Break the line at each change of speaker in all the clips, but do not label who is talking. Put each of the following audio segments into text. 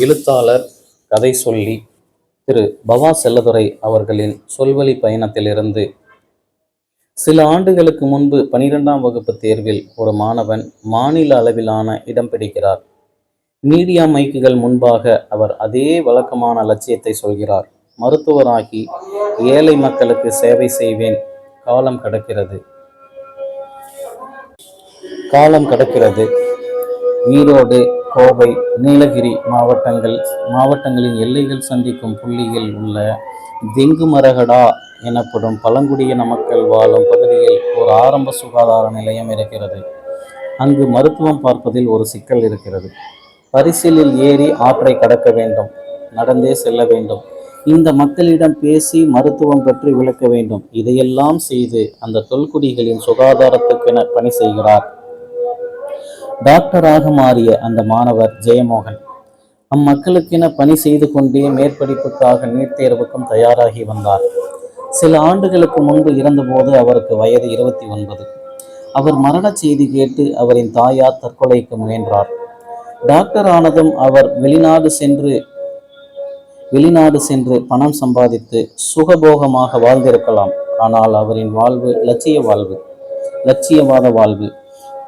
எழுத்தாளர் கதை சொல்லி திரு பவா செல்லதுரை அவர்களின் சொல்வழி பயணத்திலிருந்து சில ஆண்டுகளுக்கு முன்பு பனிரெண்டாம் வகுப்பு தேர்வில் ஒரு மாணவன் மாநில அளவிலான இடம் பிடிக்கிறார். மீடியா மைக்குகள் முன்பாக அவர் அதே வழக்கமான லட்சியத்தை சொல்கிறார். மருத்துவராகி ஏழை மக்களுக்கு சேவை செய்வேன். காலம் கடக்கிறது. காலம் கடக்கிறது. ஈரோடு கோவை நீலகிரி மாவட்டங்கள் மாவட்டங்களின் எல்லைகள் சந்திக்கும் புள்ளியில் உள்ள தெங்கு மரகடா எனப்படும் பழங்குடியின மக்கள் வாழும் பகுதியில் ஒரு ஆரம்ப சுகாதார நிலையம் இருக்கிறது. அங்கு மருத்துவம் பார்ப்பதில் ஒரு சிக்கல் இருக்கிறது. பரிசலில் ஏறி ஆற்றை கடக்க வேண்டும் நடந்தே செல்ல வேண்டும். இந்த மக்களிடம் பேசி மருத்துவம் பற்றி விளக்க வேண்டும். இதையெல்லாம் செய்து அந்த தொல்குடிகளின் சுகாதாரத்துக்கென பணி செய்கிறார். டாக்டராக மாறிய அந்த மாணவர் ஜெயமோகன். அம்மக்களுக்கென பணி செய்து கொண்டே மேற்படிப்புக்காக நீட் தேர்வுக்கும் தயாராகி வந்தார். சில ஆண்டுகளுக்கு முன்பு இறந்தபோது அவருக்கு வயது இருபத்தி ஒன்பது. அவர் மரண செய்தி கேட்டு அவரின் தாயார் தற்கொலைக்கு முயன்றார். டாக்டர் ஆனதும் அவர் வெளிநாடு சென்று வெளிநாடு சென்று பணம் சம்பாதித்து சுகபோகமாக வாழ்ந்திருக்கலாம். ஆனால் அவரின் வாழ்வு லட்சிய வாழ்வு லட்சியவாத வாழ்வு.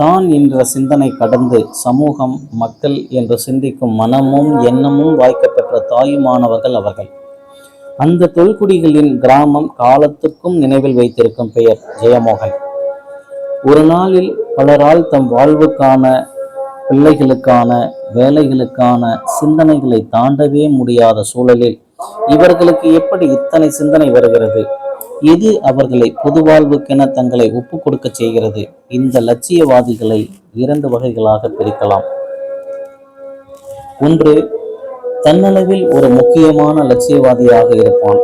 தான் என்ற சிந்தனை கடந்து சமூகம் மக்கள் என்று சிந்திக்கும் மனமும் எண்ணமும் வாய்க்கப்பெற்ற தாயுமானவர்கள் அவர்கள். அந்த தொல்குடிகளின் கிராமம் காலத்துக்கும் நினைவில் வைத்திருக்கும் பெயர் ஜெயமோகன். ஒரு நாளில் பலரால் தம் வாழ்வுக்கான பிள்ளைகளுக்கான வேலைகளுக்கான சிந்தனைகளை தாண்டவே முடியாத சூழலில் இவர்களுக்கு எப்படி இத்தனை சிந்தனை வருகிறது? எது அவர்களை பொது வாழ்வுக்கென தங்களை ஒப்பு கொடுக்க செய்கிறது? இந்த லட்சியவாதிகளை இரண்டு வகைகளாக பிரிக்கலாம். ஒன்று தன்னளவில் ஒரு முக்கியமான லட்சியவாதியாக இருப்பான்.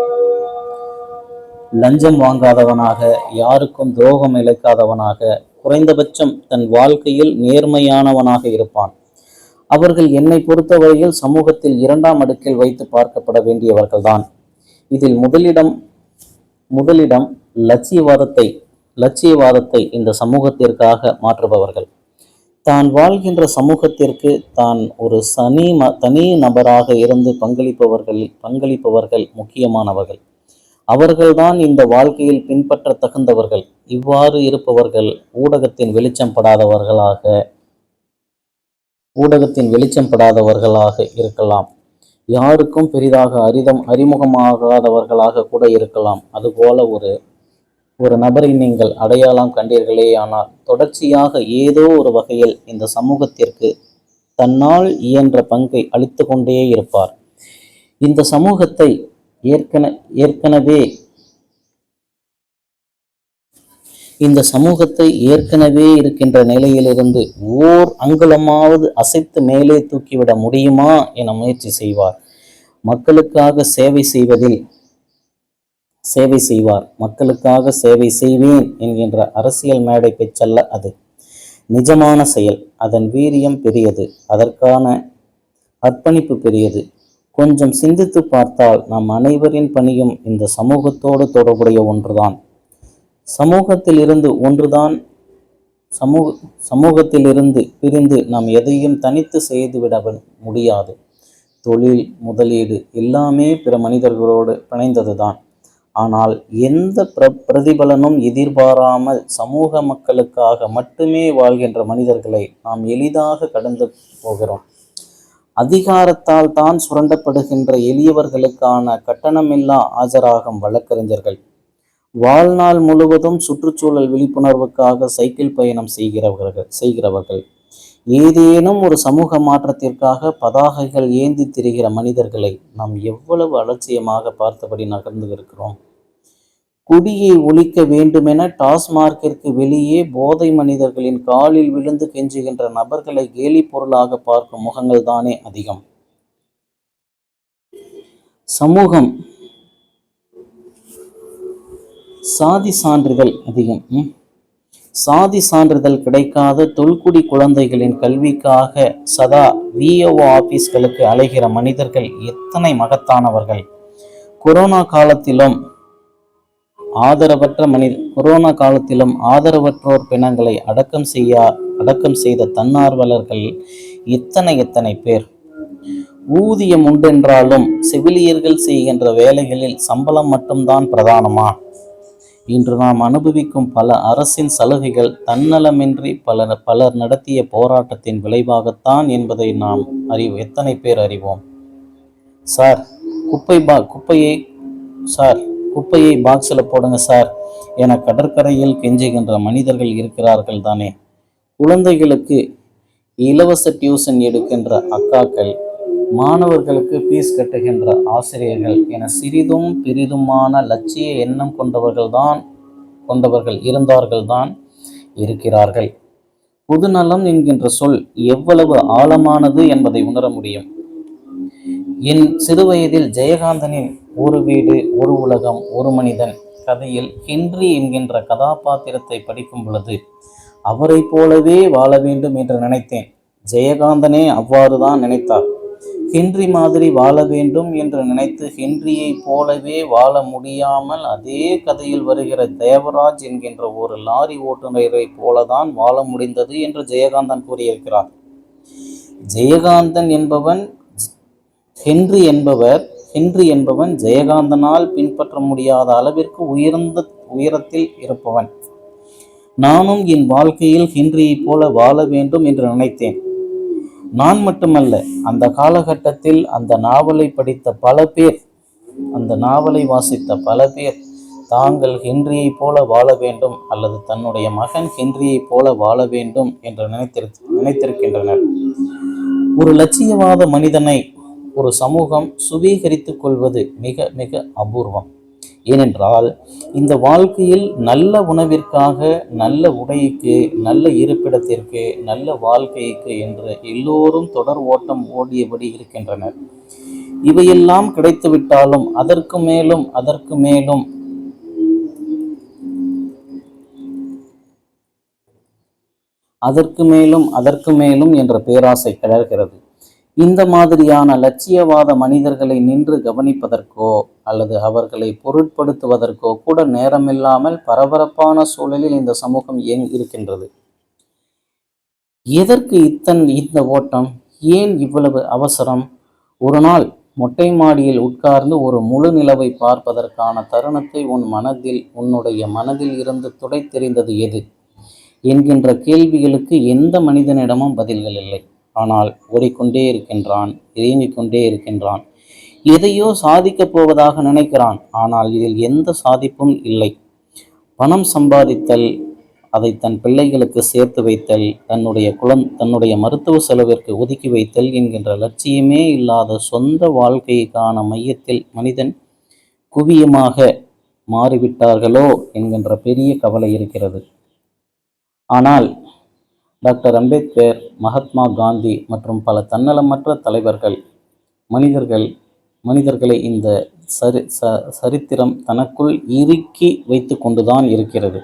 லஞ்சம் வாங்காதவனாக யாருக்கும் துரோகம் இழைக்காதவனாக குறைந்தபட்சம் தன் வாழ்க்கையில் நேர்மையானவனாக இருப்பான். அவர்கள் என்னை பொறுத்தவரையில் சமூகத்தில் இரண்டாம் அடுக்கில் வைத்து பார்க்கப்பட வேண்டியவர்கள்தான். இதில் முதலிடம் முதலிடம் லட்சியவாதத்தை லட்சியவாதத்தை இந்த சமூகத்திற்காக மாற்றுபவர்கள். தான் வாழ்கின்ற சமூகத்திற்கு தான் ஒரு சனி ம தனி நபராக இருந்து பங்களிப்பவர்கள் பங்களிப்பவர்கள் முக்கியமானவர்கள். அவர்கள்தான் இந்த வாழ்க்கையில் பின்பற்ற தகுந்தவர்கள் இவ்வாறு இருப்பவர்கள் ஊடகத்தின் வெளிச்சம் படாதவர்களாக ஊடகத்தின் வெளிச்சம் படாதவர்களாக இருக்கலாம். யாருக்கும் பெரிதாக அரிதம் அறிமுகமாகாதவர்களாக கூட இருக்கலாம். அதுபோல ஒரு ஒரு நபரை நீங்கள் அடையாளம் கண்டீர்களே ஆனால் தொடர்ச்சியாக ஏதோ ஒரு வகையில் இந்த சமூகத்திற்கு தன்னால் இயன்ற பங்கை அளித்து கொண்டே இருப்பார். இந்த சமூகத்தை ஏற்கன ஏற்கனவே இந்த சமூகத்தை ஏற்கனவே இருக்கின்ற நிலையிலிருந்து ஓர் அங்குலமாவது அசைத்து மேலே தூக்கிவிட முடியுமா என முயற்சி செய்வார். மக்களுக்காக சேவை செய்வதில் சேவை செய்வார். மக்களுக்காக சேவை செய்வேன் என்கின்ற அரசியல் மேடை பேச்சல்ல அது நிஜமான செயல். அதன் வீரியம் பெரியது. அதற்கான அர்ப்பணிப்பு பெரியது. கொஞ்சம் சிந்தித்து பார்த்தால் நம் அனைவரின் பணியும் இந்த சமூகத்தோடு தொடர்புடைய ஒன்றுதான். சமூகத்தில் இருந்து ஒன்றுதான் சமூக சமூகத்திலிருந்து பிரிந்து நாம் எதையும் தனித்து செய்துவிட முடியாது. தொழில் முதலீடு எல்லாமே பிற மனிதர்களோடு பிணைந்ததுதான். ஆனால் எந்த பிர பிரதிபலனும் எதிர்பாராமல் சமூக மக்களுக்காக மட்டுமே வாழ்கின்ற மனிதர்களை நாம் எளிதாக கடந்து போகிறோம். அதிகாரத்தால் தான் சுரண்டப்படுகின்ற எளியவர்களுக்கான கட்டணமில்லா ஆஜராகும் வழக்கறிஞர்கள். வாழ்நாள் முழுவதும் சுற்றுச்சூழல் விழிப்புணர்வுக்காக சைக்கிள் பயணம் செய்கிறவர்கள் செய்கிறவர்கள். ஏதேனும் ஒரு சமூக மாற்றத்திற்காக பதாகைகள் ஏந்தி திரிகிற மனிதர்களை நாம் எவ்வளவு அலட்சியமாக பார்த்தபடி நகர்ந்து இருக்கிறோம். குடியை ஒழிக்க வேண்டுமென டாஸ்மார்க்கிற்கு வெளியே போதை மனிதர்களின் காலில் விழுந்து கெஞ்சுகின்ற நபர்களை கேலி பொருளாக பார்க்கும் முகங்கள் தானே அதிகம். சமூகம் சாதி சான்றிதழ் அதிகம். ம். சாதி சான்றிதழ் கிடைக்காத தொல்குடி குழந்தைகளின் கல்விக்காக சதா விஓ ஆபீஸ்களுக்கு அலைகிற மனிதர்கள் எத்தனை மகத்தானவர்கள். கொரோனா காலத்திலும் ஆதரவற்ற மனித கொரோனா காலத்திலும் ஆதரவற்றோர் பிணங்களை அடக்கம் செய்ய அடக்கம் செய்த தன்னார்வலர்கள் எத்தனை எத்தனை பேர். ஊதியம் உண்டென்றாலும் செவிலியர்கள் செய்கின்ற வேலைகளில் சம்பளம் மட்டும்தான் பிரதானமா. இன்று நாம் அனுபவிக்கும் பல அரசின் சலுகைகள் தன்னலமின்றி பல பலர் நடத்திய போராட்டத்தின் விளைவாகத்தான் என்பதை நாம் அறிவு எத்தனை பேர் அறிவோம்? சார் குப்பை பா குப்பையை சார் குப்பையை பாக்ஸில் போடுங்க சார். என கடற்கரையில் கெஞ்சுகின்ற மனிதர்கள் இருக்கிறார்கள் தானே குழந்தைகளுக்கு இலவச டியூஷன் எடுக்கின்ற அக்காக்கள் மாணவர்களுக்கு ஃபீஸ் கட்டுகின்ற ஆசிரியர்கள் என சிறிதும் பெரிதுமான லட்சிய எண்ணம் கொண்டவர்கள்தான் கொண்டவர்கள் இருந்தார்கள்தான் இருக்கிறார்கள். புதுநலம் என்கின்ற சொல் எவ்வளவு ஆழமானது என்பதை உணர முடியும். என் சிறுவயதில் ஜெயகாந்தனின் ஒரு வீடு ஒரு உலகம் ஒரு மனிதன் கதையில் ஹென்றி என்கின்ற கதாபாத்திரத்தை படிக்கும் பொழுது அவரைப் போலவே வாழ வேண்டும் என்று நினைத்தேன். ஜெயகாந்தனே அவ்வாறு தான் நினைத்தார். ஹென்றி மாதிரி வாழ வேண்டும் என்று நினைத்து ஹென்றியை போலவே வாழ முடியாமல் அதே கதையில் வருகிற தேவராஜ் என்கின்ற ஒரு லாரி ஓட்டுநரை போலதான் வாழ முடிந்தது என்று ஜெயகாந்தன் கூறியிருக்கிறார். ஜெயகாந்தன் என்பவன் ஹென்றி என்பவர் ஹென்றி என்பவன் ஜெயகாந்தனால் பின்பற்ற முடியாத அளவிற்கு உயர்ந்த உயரத்தில் இருப்பவன். நானும் என் வாழ்க்கையில் ஹென்றியைப் போல வாழ வேண்டும் என்று நினைத்தேன். நான் மட்டுமல்ல அந்த காலகட்டத்தில் அந்த நாவலை படித்த பல பேர் அந்த நாவலை வாசித்த பல பேர் தாங்கள் ஹென்ரியைப் போல வாழ வேண்டும் அல்லது தன்னுடைய மகன் ஹென்ரியைப் போல வாழ வேண்டும் என்று நினைத்திரு நினைத்திருக்கின்றனர். ஒரு லட்சியவாத மனிதனை ஒரு சமூகம் சுவீகரித்துக் கொள்வது மிக மிக அபூர்வம். ஏனென்றால் இந்த வாழ்க்கையில் நல்ல உணவிற்காக நல்ல உடைக்கு நல்ல இருப்பிடத்திற்கு நல்ல வாழ்க்கைக்கு என்று எல்லோரும் தொடர் ஓட்டம் ஓடியபடி இருக்கின்றனர். இவையெல்லாம் கிடைத்துவிட்டாலும் அதற்கு மேலும் அதற்கு மேலும் அதற்கு மேலும் அதற்கு மேலும் என்ற பேராசை கிளர்கிறது இந்த மாதிரியான லட்சியவாத மனிதர்களை நின்று கவனிப்பதற்கோ அல்லது அவர்களை பொருட்படுத்துவதற்கோ கூட நேரமில்லாமல் பரபரப்பான சூழலில் இந்த சமூகம் ஏன் இருக்கின்றது? எதற்கு இத்தன் இந்த ஓட்டம்? ஏன் இவ்வளவு அவசரம்? ஒரு நாள் மொட்டை மாடியில் உட்கார்ந்து ஒரு முழு நிலவை பார்ப்பதற்கான தருணத்தை உன் மனதில் உன்னுடைய மனதில் இருந்து துடை தெரிந்தது எது? என்கின்ற கேள்விகளுக்கு எந்த மனிதனிடமும் பதில்கள் இல்லை. ஆனால் ஓடிக்கொண்டே இருக்கின்றான் இயங்கிக் கொண்டே இருக்கின்றான். எதையோ சாதிக்கப் போவதாக நினைக்கிறான் ஆனால் இதில் எந்த சாதிப்பும் இல்லை. பணம் சம்பாதித்தல் அதை தன் பிள்ளைகளுக்கு சேர்த்து வைத்தல் தன்னுடைய குளம் தன்னுடைய மருத்துவ செலவிற்கு ஒதுக்கி வைத்தல் என்கின்ற லட்சியமே இல்லாத சொந்த வாழ்க்கைக்கான மையத்தில் மனிதன் குவியமாக மாறிவிட்டார்களோ என்கின்ற பெரிய கவலை இருக்கிறது. ஆனால் டாக்டர் அம்பேத்கர் மகாத்மா காந்தி மற்றும் பல தன்னலமற்ற தலைவர்கள் மனிதர்கள் மனிதர்களை இந்த சரி ச சரித்திரம் தனக்குள் இறுக்கி வைத்து கொண்டுதான் இருக்கிறது.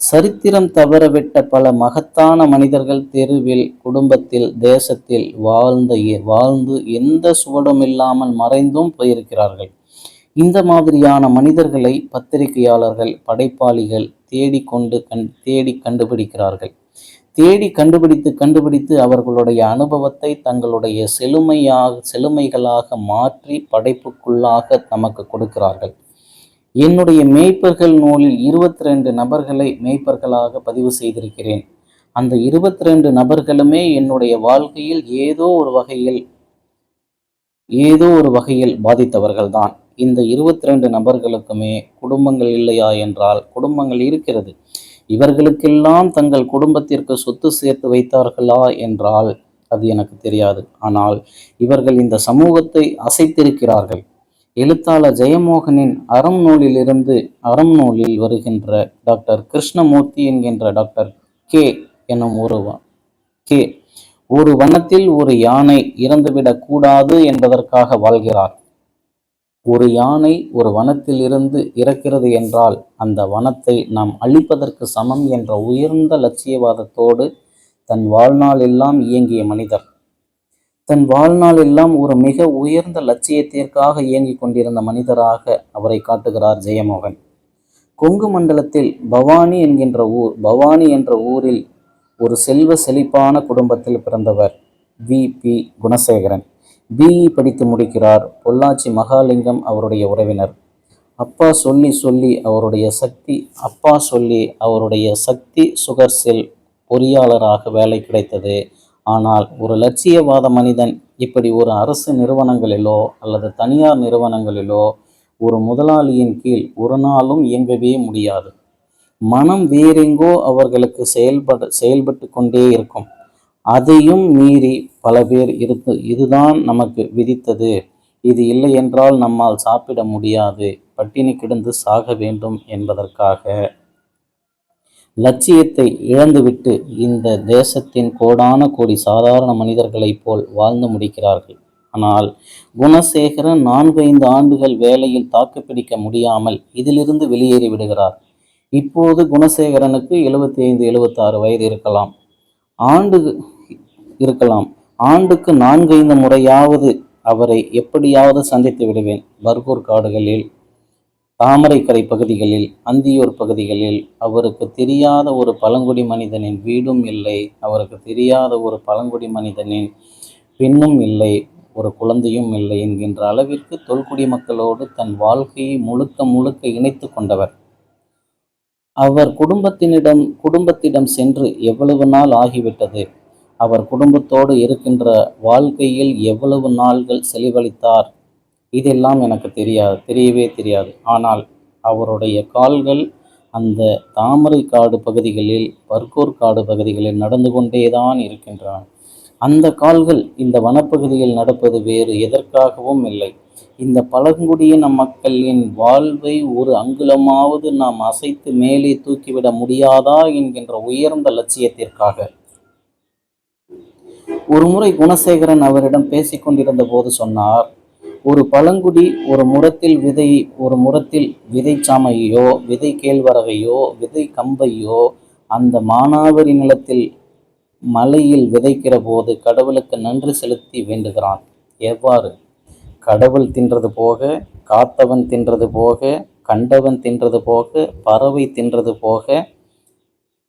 சரித்திரம் தவறவிட்ட பல மகத்தான மனிதர்கள் தெருவில் குடும்பத்தில் தேசத்தில் வாழ்ந்த வாழ்ந்து எந்த சுவடும் இல்லாமல் மறைந்தும் போயிருக்கிறார்கள். இந்த மாதிரியான மனிதர்களை பத்திரிகையாளர்கள் படைப்பாளிகள் தேடிக்கொண்டு கண் தேடி கண்டுபிடிக்கிறார்கள். தேடி கண்டுபிடித்து கண்டுபிடித்து அவர்களுடைய அனுபவத்தை தங்களுடைய செழுமையாக செழுமைகளாக மாற்றி படைப்புக்குள்ளாக நமக்கு கொடுக்கிறார்கள். என்னுடைய மேய்ப்பர்கள் நூலில் இருபத்தி ரெண்டு நபர்களை மேய்ப்பர்களாக பதிவு செய்திருக்கிறேன். அந்த இருபத்தி ரெண்டு நபர்களுமே என்னுடைய வாழ்க்கையில் ஏதோ ஒரு வகையில் ஏதோ ஒரு வகையில் பாதித்தவர்கள்தான். இந்த இருபத்தி ரெண்டு நபர்களுக்குமே குடும்பங்கள் இல்லையா என்றால் குடும்பங்கள் இருக்கிறது. இவர்களுக்கெல்லாம் தங்கள் குடும்பத்திற்கு சொத்து சேர்த்து வைத்தார்களா என்றால் அது எனக்கு தெரியாது. ஆனால் இவர்கள் இந்த சமூகத்தை அசைத்திருக்கிறார்கள். எழுத்தாளர் ஜெயமோகனின் அறம் நூலிலிருந்து அறம் நூலில் வருகின்ற டாக்டர் கிருஷ்ணமூர்த்தி என்கின்ற டாக்டர் கே எனும் ஒரு கே ஒரு வனத்தில் ஒரு யானை இறந்துவிடக் கூடாது என்பதற்காக வாழ்கிறார். ஒரு யானை ஒரு வனத்தில் இருந்து இறக்கிறது என்றால் அந்த வனத்தை நாம் அழிப்பதற்கு சமம் என்ற உயர்ந்த லட்சியவாதத்தோடு தன் வாழ்நாள் எல்லாம் இயங்கிய மனிதர். தன் வாழ்நாள் எல்லாம் ஒரு மிக உயர்ந்த லட்சியத்திற்காக இயங்கிக் கொண்டிருந்த மனிதராக அவரை காட்டுகிறார் ஜெயமோகன். கொங்கு மண்டலத்தில் பவானி என்கின்ற ஊர் பவானி என்ற ஊரில் ஒரு செல்வ செழிப்பான குடும்பத்தில் பிறந்தவர் வி. பி. குணசேகரன். பிஇ படித்து முடிக்கிறார். பொள்ளாச்சி மகாலிங்கம் அவருடைய உறவினர். அப்பா சொல்லி சொல்லி அவருடைய சக்தி அப்பா சொல்லி அவருடைய சக்தி சுகர்ஸில் பொறியாளராக வேலை கிடைத்தது. ஆனால் ஒரு லட்சியவாத மனிதன் இப்படி ஒரு அரசு நிறுவனங்களிலோ அல்லது தனியார் நிறுவனங்களிலோ ஒரு முதலாளியின் கீழ் ஒரு நாளும் இயங்கவே முடியாது. மனம் வேறெங்கோ அவர்களுக்கு செயல்பட செயல்பட்டு கொண்டே இருக்கும். அதையும் மீறி பல பேர் இருந்து இதுதான் நமக்கு விதித்தது. இது இல்லை என்றால் நம்மால் சாப்பிட முடியாது. பட்டினி கிடந்து சாக வேண்டும் என்பதற்காக. லட்சியத்தை இழந்துவிட்டு இந்த தேசத்தின் கோடான கோடி சாதாரண மனிதர்களைப் போல் வாழ்ந்து முடிக்கிறார்கள். ஆனால் குணசேகரன் நான்கு ஐந்து ஆண்டுகள் வேலையில் தாக்குப்பிடிக்க முடியாமல் இதிலிருந்து வெளியேறி விடுகிறார். இப்போது குணசேகரனுக்கு எழுபத்தி ஐந்து எழுபத்தாறு வயது இருக்கலாம். ஆண்டு இருக்கலாம். ஆண்டுக்கு நான்கு ஐந்து முறையாவது அவரை எப்படியாவது சந்தித்து விடுவேன். பர்கூர் காடுகளில் தாமரைக்கரை பகுதிகளில் அந்தியூர் பகுதிகளில் அவருக்கு தெரியாத ஒரு பழங்குடி மனிதனின் வீடும் இல்லை. அவருக்கு தெரியாத ஒரு பழங்குடி மனிதனின் பெண்ணும் இல்லை. ஒரு குழந்தையும் இல்லை என்கின்ற அளவிற்கு தொல்குடி மக்களோடு தன் வாழ்க்கையை முழுக்க முழுக்க இணைத்து கொண்டவர். அவர் குடும்பத்தினிடம் குடும்பத்திடம் சென்று எவ்வளவு நாள் ஆகிவிட்டது? அவர் குடும்பத்தோடு இருக்கின்ற வாழ்க்கையில் எவ்வளவு நாள்கள் செலிவழித்தார்? இதெல்லாம் எனக்கு தெரியாது தெரியவே தெரியாது. ஆனால் அவருடைய கால்கள் அந்த தாமரை காடு பகுதிகளில் பர்கூர் காடு பகுதிகளில் நடந்து கொண்டேதான் இருக்கின்றன. அந்த கால்கள் இந்த வனப்பகுதியில் நடப்பது வேறு எதற்காகவும் இல்லை. இந்த பழங்குடியின மக்களின் வாழ்வை ஒரு அங்குலமாவது நாம் அசைத்து மேலே தூக்கிவிட முடியாதா என்கின்ற உயர்ந்த லட்சியத்திற்காக. ஒருமுறை குணசேகரன் அவரிடம் பேசிக்கொண்டிருந்த போது சொன்னார் ஒரு பழங்குடி ஒரு முரத்தில் விதை ஒரு முரத்தில் விதை சாமையோ விதை கேழ்வரகையோ விதை கம்பையோ அந்த மானாவரி நிலத்தில் மலையில் விதைக்கிற போது கடவுளுக்கு நன்றி செலுத்தி வேண்டுகிறான். எவ்வாறு? கடவுள் தின்றது போக காத்தவன் தின்றது போக கண்டவன் தின்றது போக பறவை தின்றது போக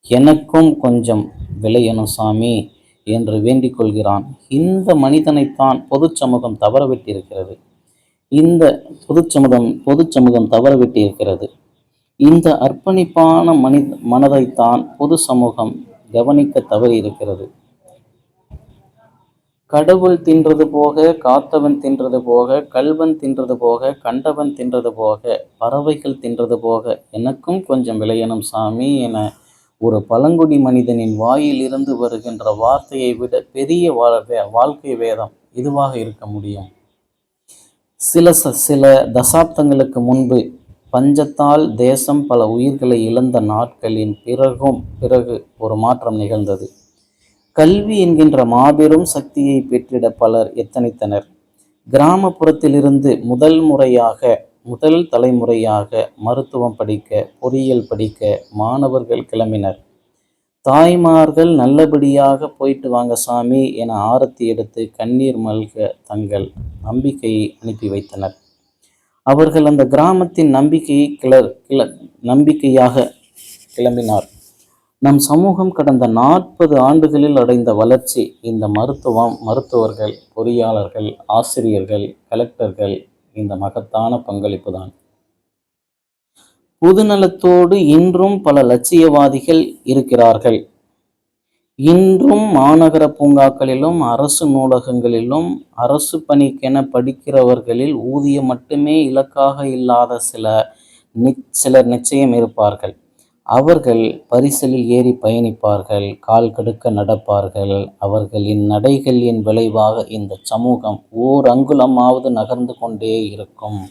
எனக்கும் கொஞ்சம் விளையணும் சாமி என்று வேண்டிக் கொள்கிறான். இந்த மனிதனைத்தான் பொது சமூகம் தவறவிட்டிருக்கிறது. இந்த பொது சமூகம் பொது சமூகம் தவறவிட்டிருக்கிறது. இந்த அர்ப்பணிப்பான மனித மனதைத்தான் பொது சமூகம் கவனிக்க தவறி இருக்கிறது. கடவுள் தின்றது போக காத்தவன் தின்றது போக கல்வன் தின்றது போக கண்டவன் தின்றது போக பறவைகள் தின்றது போக எனக்கும் கொஞ்சம் விளையணும் சாமி என ஒரு பழங்குடி மனிதனின் வாயிலிருந்து வருகின்ற வார்த்தையை விட பெரிய வாழ்க்கை வேதம் இதுவாக இருக்க முடியும். சில சில தசாப்தங்களுக்கு முன்பு பஞ்சத்தால் தேசம் பல உயிர்களை இழந்த நாட்களின் பிறகும் பிறகு ஒரு மாற்றம் நிகழ்ந்தது. கல்வி என்கின்ற மாபெரும் சக்தியை பெற்றிட பலர் எத்தனைத்தனர். கிராமப்புறத்திலிருந்து முதல் முறையாக முதல் தலைமுறையாக மருத்துவம் படிக்க பொறியியல் படிக்க மாணவர்கள் கிளம்பினர். தாய்மார்கள் நல்லபடியாக போயிட்டு வாங்க சாமி என ஆரத்தி எடுத்து கண்ணீர் மல்க தங்கள் நம்பிக்கையை அனுப்பி வைத்தனர். அவர்கள் அந்த கிராமத்தின் நம்பிக்கையை கிளர் கிள நம்பிக்கையாக கிளம்பினார். நம் சமூகம் கடந்த நாற்பது ஆண்டுகளில் அடைந்த வளர்ச்சி இந்த மருத்துவம் மருத்துவர்கள் பொறியாளர்கள் ஆசிரியர்கள் கலெக்டர்கள் இந்த மகத்தான பங்களிப்பு தான் பொதுநலத்தோடு இன்றும் பல லட்சியவாதிகள் இருக்கிறார்கள். இன்றும் மாநகர பூங்காக்களிலும் அரசு நூலகங்களிலும் அரசு பணிக்கென படிக்கிறவர்களில் ஊதியம் மட்டுமே இலக்காக இல்லாத சில சிலர் நிச்சயம் இருப்பார்கள். அவர்கள் பரிசலில் ஏறி பயணிப்பார்கள் கால் கடுக்க நடப்பார்கள். அவர்களின் நடைகளின் விளைவாக இந்த சமூகம் ஓர் அங்குலமாவது நகர்ந்து கொண்டே இருக்கும்.